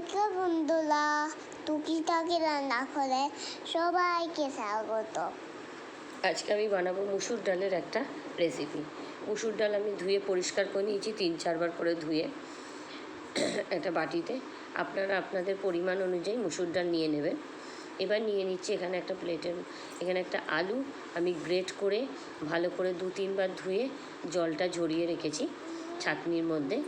নমস্কার বন্ধুরা টুকিটাকি রান্না করে সবাইকে স্বাগত। আজকে আমি বানাবো মুসুর ডালের একটা রেসিপি মুসুর ডাল আমি ধুয়ে পরিষ্কার করে নিয়েছি, তিন চারবার করে ধুয়ে একটা বাটিতে। আপনারা আপনাদের পরিমাণ অনুযায়ী মুসুর ডাল নিয়ে নেবেন। এবার নিয়ে নিচ্ছি এখানে একটা প্লেটের এখানে একটা আলু। আমি গ্রেট করে ভালো করে দু তিনবার ধুয়ে জলটা ঝরিয়ে রেখেছি ছাঁকনির মধ্যে।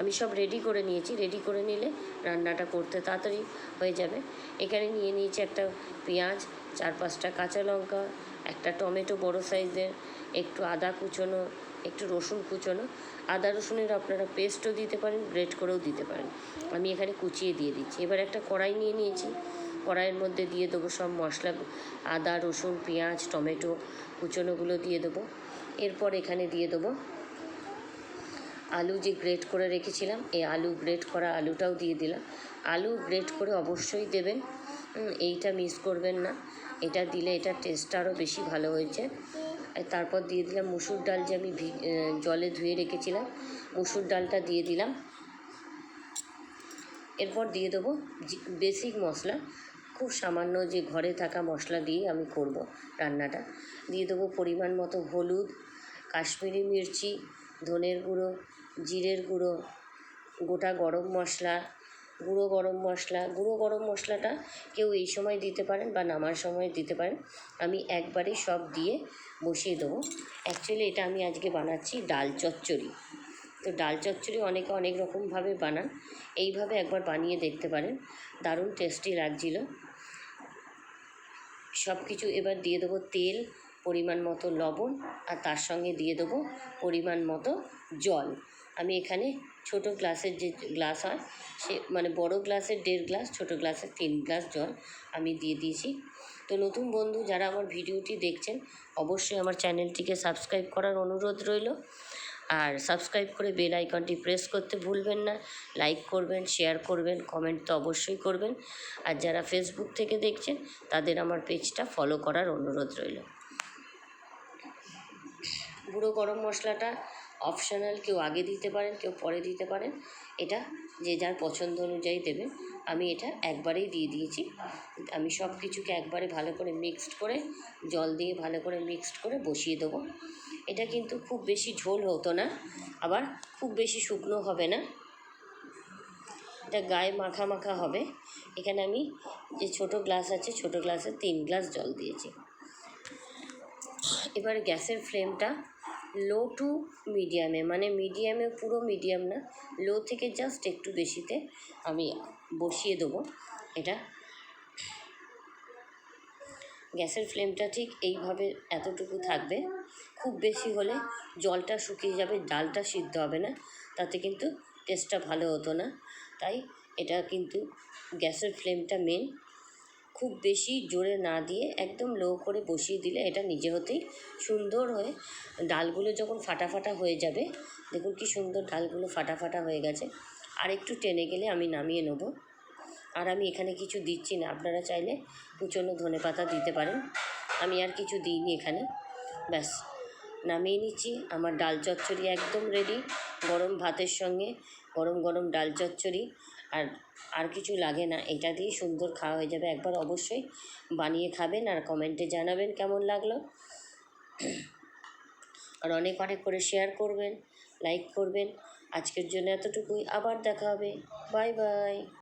আমি সব রেডি করে নিয়েছি রেডি করে নিলে রান্নাটা করতে তাড়াতাড়ি হয়ে যাবে। এখানে নিয়ে নিয়েছি একটা পেঁয়াজ, চার পাঁচটা কাঁচা লঙ্কা, একটা টমেটো বড় সাইজের, একটু আদা কুচোনো, একটু রসুন কুচোনো। আদা রসুনের আপনারা পেস্টও দিতে পারেন গ্রেট করেও দিতে পারেন। আমি এখানে কুচিয়ে দিয়ে দিচ্ছি। এবার একটা কড়াই নিয়ে নিয়েছি। কড়াইয়ের মধ্যে দিয়ে দেবো সব মশলা, আদা, রসুন, পেঁয়াজ, টমেটো কুচোনোগুলো দিয়ে দেবো। এরপর এখানে দিয়ে দেবো আলু যে গ্রেট করে রেখেছিলাম, এই আলু গ্রেট করা আলুটাও দিয়ে দিলাম। আলু গ্রেট করে অবশ্যই দেবেন। এইটা মিস করবেন না। এটা দিলে এটা টেস্ট আরও বেশি ভালো হয়েছে। তারপর দিয়ে দিলাম মুসুর ডাল যে আমি জলে ধুয়ে রেখেছিলাম, মুসুর ডালটা দিয়ে দিলাম। এরপর দিয়ে দেবো বেসিক মশলা। খুব সামান্য যে ঘরে থাকা মশলা দিয়ে আমি করব রান্নাটা। দিয়ে দেবো পরিমাণ মতো হলুদ, কাশ্মীরি মির্চি, ধনের গুঁড়ো জিরের গুঁড়ো, গোটা গরম মশলা, গুঁড়ো গরম মশলা, গুঁড়ো গরম মশলাটা কেউ এই সময় দিতে পারেন বা নামার সময় দিতে পারেন। আমি একবারেই সব দিয়ে বসিয়ে দেবো। অ্যাকচুয়ালি এটা আমি আজকে বানাচ্ছি ডাল চচ্চড়ি। তো ডাল চচ্চড়ি অনেকে অনেক রকমভাবে বানান। এইভাবে একবার বানিয়ে দেখতে পারেন। দারুণ টেস্টি লাগছিল। সব কিছু এবার দিয়ে দেবো তেল, পরিমাণ মতো লবণ আর তার সঙ্গে দিয়ে দেবো পরিমাণ মতো জল। আমি এখানে ছোট গ্লাসের যে গ্লাস হয়, সে মানে বড় গ্লাসের দেড় গ্লাস, ছোট গ্লাসের তিন গ্লাস জল আমি দিয়ে দিয়েছি। তো নতুন বন্ধু যারা আমার ভিডিওটি দেখছেন, অবশ্যই আমার চ্যানেলটিকে সাবস্ক্রাইব করার অনুরোধ রইল। আর সাবস্ক্রাইব করে বেল আইকনটি প্রেস করতে ভুলবেন না, লাইক করবেন, শেয়ার করবেন, কমেন্ট তো অবশ্যই করবেন। আর যারা ফেসবুক থেকে দেখছেন, তাদের আমার পেজটা ফলো করার অনুরোধ রইল। গুঁড়ো গরম মশলাটা অপশনাল কেউ আগে দিতে পারেন, কেউ পরে দিতে পারেন। এটা যে যার পছন্দ অনুযায়ী দেবেন। আমি এটা একবারেই দিয়ে দিয়েছি। আমি সব কিছুকে একবারে ভালো করে মিক্সড করে, জল দিয়ে ভালো করে মিক্সড করে বসিয়ে দেবো। এটা কিন্তু খুব বেশি ঝোল হতো না, আবার খুব বেশি শুকনো হবে না। এটা গায়ে মাখা মাখা হবে। এখানে আমি যে ছোট গ্লাস আছে, ছোট গ্লাসে তিন গ্লাস জল দিয়েছি। এবার গ্যাসের ফ্লেমটা লো টু মিডিয়ামে মানে মিডিয়ামে পুরো মিডিয়াম না, লো থেকে জাস্ট একটু বেশিতে আমি বসিয়ে দেবো এটা। গ্যাসের ফ্লেমটা ঠিক এইভাবে এতটুকু থাকবে। খুব বেশি হলে জলটা শুকিয়ে যাবে, ডালটা সিদ্ধ হবে না, তাতে কিন্তু টেস্টটা ভালো হতো না। তাই এটা কিন্তু গ্যাসের ফ্লেমটা মেন খুব বেশি জোরে না দিয়ে একদম লো করে বসিয়ে দিলে এটা নিজে হতেই সুন্দর হয়ে ডালগুলো যখন ফাটা ফাটা হয়ে যাবে, দেখুন কি সুন্দর ডালগুলো ফাটা ফাটা হয়ে গেছে। আর একটু টেনে গেলে আমি নামিয়ে নেব। আর আমি এখানে কিছু দিচ্ছি না, আপনারা চাইলে কুচনো ধনে পাতা দিতে পারেন। আমি আর কিছু দিইনি এখানে। ব্যাস, নামিয়ে নিচ্ছি। আমার ডাল চচ্চড়ি একদম রেডি গরম ভাতের সঙ্গে গরম গরম ডাল চচ্চড়ি। আর আর কিছু লাগে না। এটা দিয়ে সুন্দর খাওয়া হয়ে যাবে। একবার অবশ্যই বানিয়ে খাবেন আর কমেন্টে জানাবেন কেমন লাগল। আর অনেক অনেক করে শেয়ার করবেন লাইক করবেন। আজকের জন্য এতটুকুই। আবার দেখা হবে। Bye bye